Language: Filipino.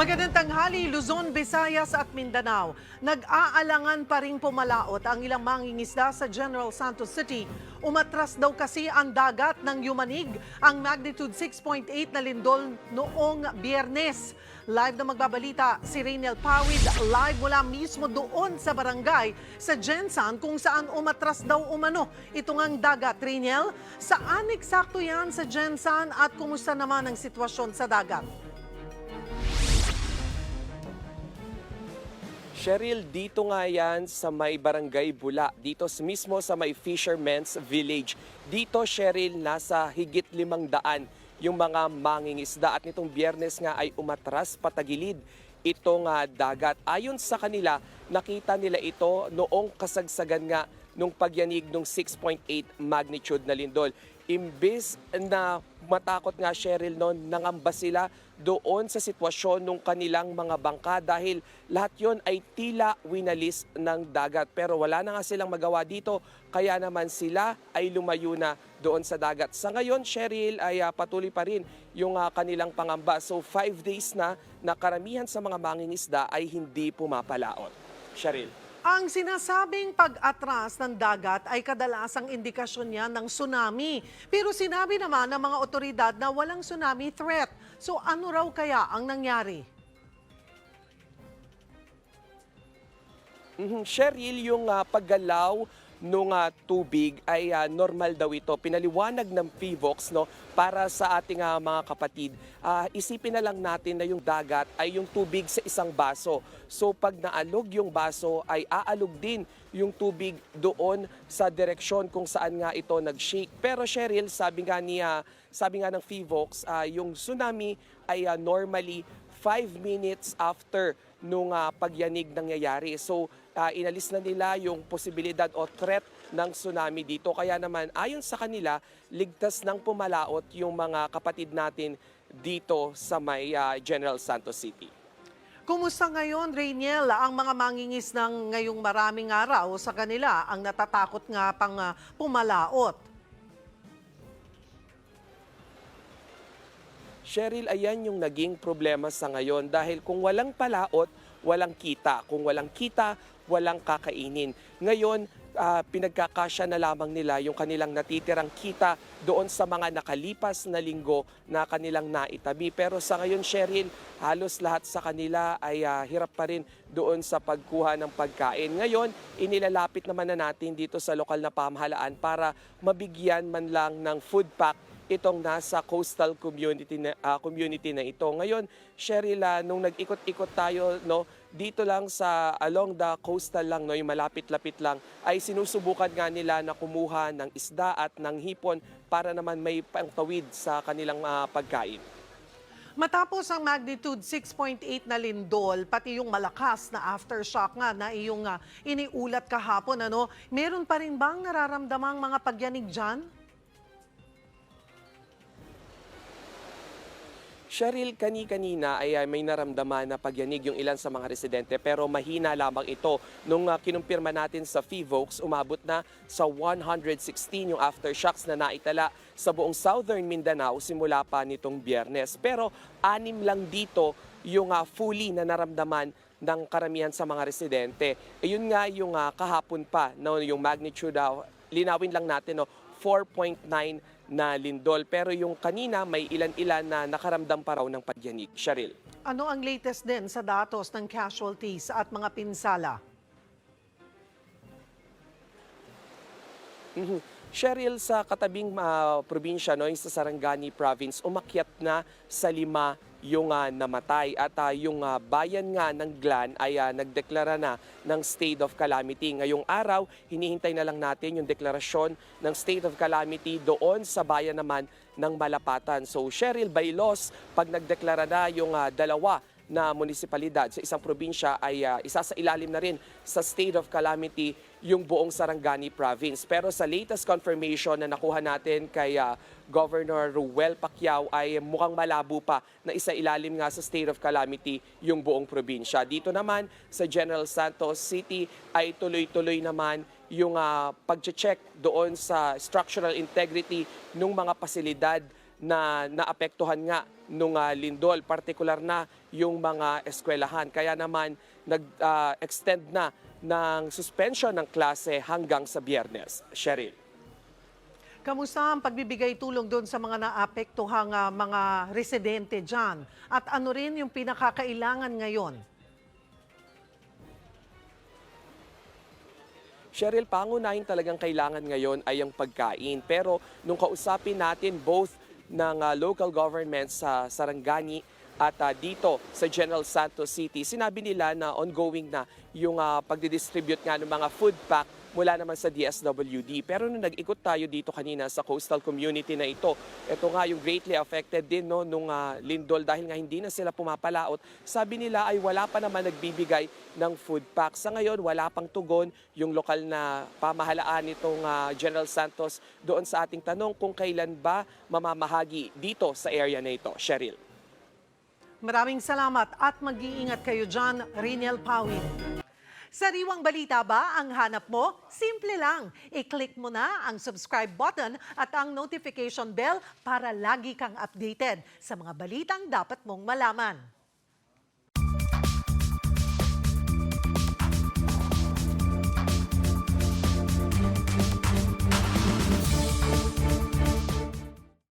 Magandang tanghali, Luzon, Visayas at Mindanao. Nag-aalangan pa rin pumalaot ang ilang mangingisda sa General Santos City. Umatras daw kasi ang dagat ng Yumanig, ang magnitude 6.8 na lindol noong biyernes. Live na magbabalita si Rainiel Pawid, live mula mismo doon sa barangay sa Jensan kung saan umatras daw umano. Ito ngang dagat, Rainiel. Saan eksakto yan sa Jensan at kumusta naman ang sitwasyon sa dagat? Cheryl, dito nga yan sa may barangay Bula, dito mismo sa may Fisherman's Village. Dito, Cheryl, nasa higit limang daan yung mga mangingisda at nitong biyernes nga ay umatras patagilid itong ah, dagat. Ayon sa kanila, nakita nila ito noong kasagsagan nga nung pagyanig ng 6.8 magnitude na lindol. Imbis na matakot nga Cheryl noon, nangamba sila doon sa sitwasyon ng kanilang mga bangka dahil lahat yon ay tila winalis ng dagat. Pero wala na nga silang magawa dito, kaya naman sila ay lumayo na doon sa dagat. Sa ngayon, Cheryl, ay ah, patuloy pa rin yung ah, kanilang pangamba. So five days na na karamihan sa mga mangingisda ay hindi pumapalaot. Cheryl. Ang sinasabing pag-atras ng dagat ay kadalasang indikasyon niya ng tsunami. Pero sinabi naman ng mga otoridad na walang tsunami threat. So ano raw kaya ang nangyari? Mhm, Cheryl, yung ah, paggalaw nung ah, tubig ay ah, normal daw ito. Pinaliwanag ng PVOX no, para sa ating ah, mga kapatid. Ah, isipin na lang natin na yung dagat ay yung tubig sa isang baso. So pag naalog yung baso ay aalog din yung tubig doon sa direksyon kung saan nga ito nag-shake. Pero Cheryl, sabi nga niya, sabi nga ng PVOX, ah, yung tsunami ay ah, normally 5 minutes after nung ah, pagyanig nangyayari. So, ah, inalis na nila yung posibilidad o threat ng tsunami dito. Kaya naman, ayon sa kanila, ligtas ng pumalaot yung mga kapatid natin dito sa may ah, General Santos City. Kumusta ngayon, Rainiel, ang mga mangingis ng ngayong maraming araw sa kanila ang natatakot nga pang ah, pumalaot? Cheryl, ayan yung naging problema sa ngayon dahil kung walang palaot, walang kita. Kung walang kita, walang kakainin. Ngayon, ah, pinagkakasya na lamang nila yung kanilang natitirang kita doon sa mga nakalipas na linggo na kanilang naitabi. Pero sa ngayon, Cheryl, halos lahat sa kanila ay ah, hirap pa rin doon sa pagkuha ng pagkain. Ngayon, inilalapit naman na natin dito sa lokal na pamahalaan para mabigyan man lang ng food pack itong nasa coastal community na, ah, community na ito. Ngayon, Cheryl, ah, nung nag-ikot-ikot tayo no, dito lang sa along the coastal lang, no, yung malapit-lapit lang, ay sinusubukan nga nila na kumuha ng isda at ng hipon para naman may pangtawid sa kanilang ah, pagkain. Matapos ang magnitude 6.8 na lindol, pati yung malakas na aftershock nga na iyong ah, iniulat kahapon, ano, meron pa rin bang nararamdamang mga pagyanig dyan? Cheryl, kani-kanina ay ay may naramdaman na pagyanig yung ilan sa mga residente pero mahina lamang ito. Nung uh, kinumpirma natin sa FIVOX, umabot na sa 116 yung aftershocks na naitala sa buong southern Mindanao simula pa nitong biyernes. Pero anim lang dito yung uh, fully na naramdaman ng karamihan sa mga residente. Ayun nga yung uh, kahapon pa, no, yung magnitude, linawin lang natin, no, 4.9 na lindol. Pero yung kanina may ilan-ilan na nakaramdam pa raw ng pagyanig. Cheryl. Ano ang latest din sa datos ng casualties at mga pinsala? Mhm. Cheryl, sa katabing ah, probinsya, no, sa Sarangani Province, umakyat na sa lima yung ah, namatay. At ah, yung ah, bayan nga ng Glan ay ah, nagdeklara na ng state of calamity. Ngayong araw, hinihintay na lang natin yung deklarasyon ng state of calamity doon sa bayan naman ng Malapatan. So Cheryl, by laws, pag nagdeklara na yung ah, dalawa na munisipalidad sa isang probinsya ay ah, isa sa ilalim na rin sa state of calamity yung buong Sarangani province. Pero sa latest confirmation na nakuha natin kay ah, Governor Ruel Pacquiao ay mukhang malabo pa na isa ilalim nga sa state of calamity yung buong probinsya. Dito naman sa General Santos City ay tuloy-tuloy naman yung ah, pag-check doon sa structural integrity ng mga pasilidad na naapektuhan nga nung ah, lindol, partikular na yung mga eskwelahan. Kaya naman nag-extend na ng suspension ng klase hanggang sa biyernes. Cheryl. Kamusta ang pagbibigay tulong doon sa mga naapektuhang ah, mga residente dyan? At ano rin yung pinakakailangan ngayon? Cheryl, pangunahin talagang kailangan ngayon ay ang pagkain. Pero nung kausapin natin both ng ah, local government sa Sarangani at ah, dito sa General Santos City, sinabi nila na ongoing na yung uh, pagdidistribute nga ng mga food pack mula naman sa DSWD. Pero nung nag-ikot tayo dito kanina sa coastal community na ito, ito nga yung greatly affected din no, nung ah, lindol dahil nga hindi na sila pumapalaot. Sabi nila ay wala pa naman nagbibigay ng food pack. Sa ngayon, wala pang tugon yung lokal na pamahalaan nitong ah, General Santos doon sa ating tanong kung kailan ba mamamahagi dito sa area na ito. Cheryl. Maraming salamat at mag-iingat kayo dyan, Riniel Pawin. Sariwang balita ba ang hanap mo? Simple lang. I-click mo na ang subscribe button at ang notification bell para lagi kang updated sa mga balitang dapat mong malaman.